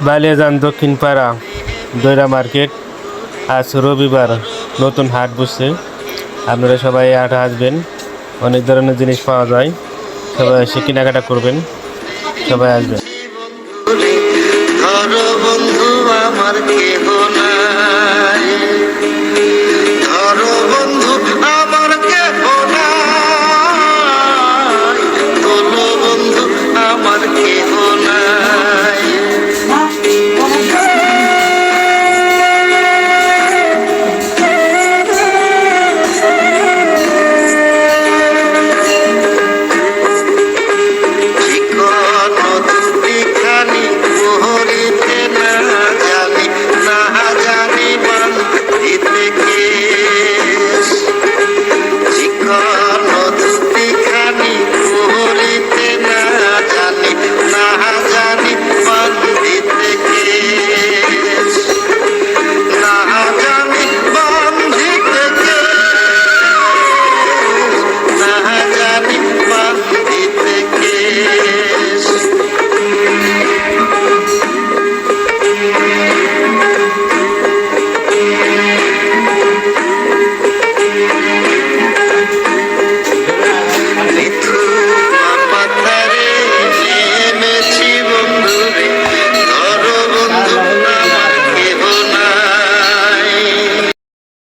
বালিয়াজান দক্ষিণ পাড়া দৈরা মার্কেট। আজ রবিবার নতুন হাট বসছে। আপনারা সবাই হাটে আসবেন অনেক ধরনের জিনিস পাওয়া যায়। সবাই এসে কেনাকাটা করবেন। সবাই আসবেন। আমার